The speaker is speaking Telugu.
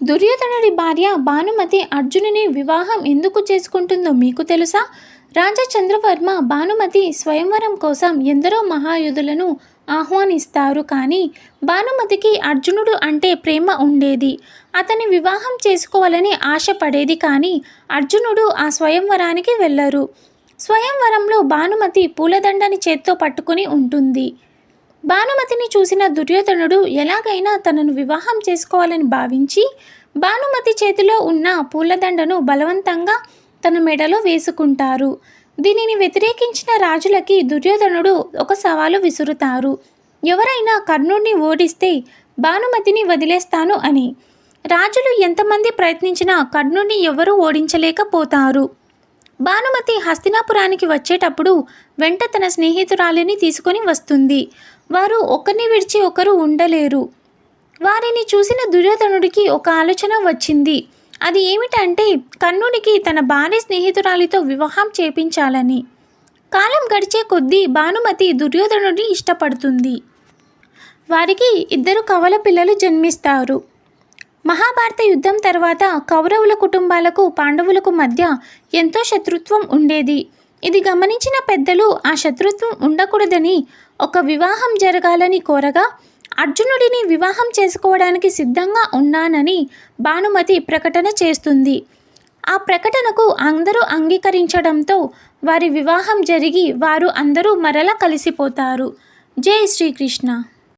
దుర్యోధనుడి భార్య భానుమతి అర్జునుని వివాహం ఎందుకు చేసుకుంటుందో మీకు తెలుసా? రాజా చంద్రవర్మ భానుమతి స్వయంవరం కోసం ఎందరో మహాయుధులను ఆహ్వానిస్తారు. కానీ భానుమతికి అర్జునుడు అంటే ప్రేమ ఉండేది. అతని వివాహం చేసుకోవాలని ఆశపడేది కానీ అర్జునుడు ఆ స్వయంవరానికి వెళ్ళరు. స్వయంవరంలో భానుమతి పూలదండని చేత్తో పట్టుకుని ఉంటుంది. భానుమతిని చూసిన దుర్యోధనుడు ఎలాగైనా తనను వివాహం చేసుకోవాలని భావించి భానుమతి చేతిలో ఉన్న పూలదండను బలవంతంగా తన మెడలో వేసుకుంటారు. దీనిని వ్యతిరేకించిన రాజులకి దుర్యోధనుడు ఒక సవాలు విసురుతారు. ఎవరైనా కర్ణుడిని ఓడిస్తే భానుమతిని వదిలేస్తాను అని. రాజులు ఎంతమంది ప్రయత్నించినా కర్ణుడిని ఎవరూ ఓడించలేకపోతారు. భానుమతి హస్తినాపురానికి వచ్చేటప్పుడు వెంట తన స్నేహితురాలిని తీసుకొని వస్తుంది. వారు ఒకరిని విడిచి ఒకరు ఉండలేరు. వారిని చూసిన దుర్యోధనుడికి ఒక ఆలోచన వచ్చింది. అది ఏమిటంటే కర్ణుడికి తన భార్య స్నేహితురాలితో వివాహం చేపించాలని. కాలం గడిచే కొద్దీ భానుమతి దుర్యోధనుడిని ఇష్టపడుతుంది. వారికి ఇద్దరు కవల పిల్లలు జన్మిస్తారు. మహాభారత యుద్ధం తర్వాత కౌరవుల కుటుంబాలకు పాండవులకు మధ్య ఎంతో శత్రుత్వం ఉండేది. ఇది గమనించిన పెద్దలు ఆ శత్రుత్వం ఉండకూడదని ఒక వివాహం జరగాలని కోరగా అర్జునుడిని వివాహం చేసుకోవడానికి సిద్ధంగా ఉన్నానని భానుమతి ప్రకటన చేస్తుంది. ఆ ప్రకటనకు అందరూ అంగీకరించడంతో వారి వివాహం జరిగి వారు అందరూ మరల కలిసిపోతారు. జై శ్రీకృష్ణ.